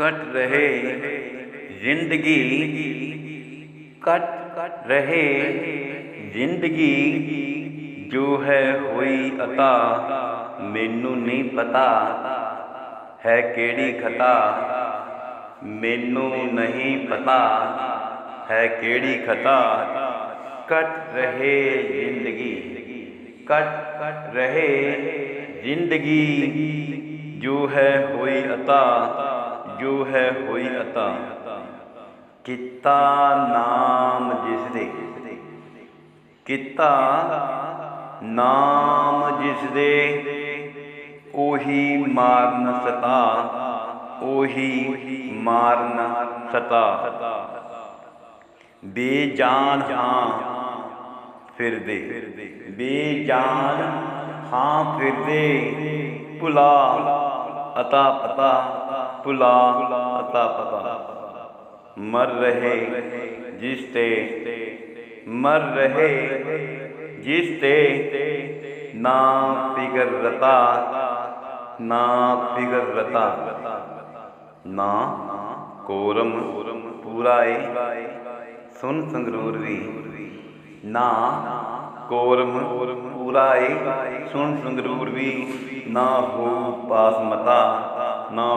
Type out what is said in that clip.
Cut रहे, ज़िंदगी cut cut रहे, ज़िंदगी जो है हुई अता, मेनू नहीं पता, है केड़ी खता, मैनू नहीं पता, है केड़ी खता। कट रहे, ज़िंदगी कट कट रहे, ज़िंदगी जो है हुई अता जो है होई अता। किता नाम जिस दे किता नाम जिस दे ओही मारन सता। ओही मारन सता। बेजान हाँ फिर दे। बेजान हाँ फिर दे। पुला अता पता पुला अता पता। मर रहे जिसते, मर रहे जिसते, ना फिगर रता, ना फिगर रता। ना, कोरम पूरा सुन संगरूरवी। ना ਕੋਰਮ ਪੂਰਾ ਸੁਣ ਸੁਨ ਸੰਗਰੂਰ ਵੀ ਨਾ ਹੋ ਪਾਸ ਮਤਾ ਨਾ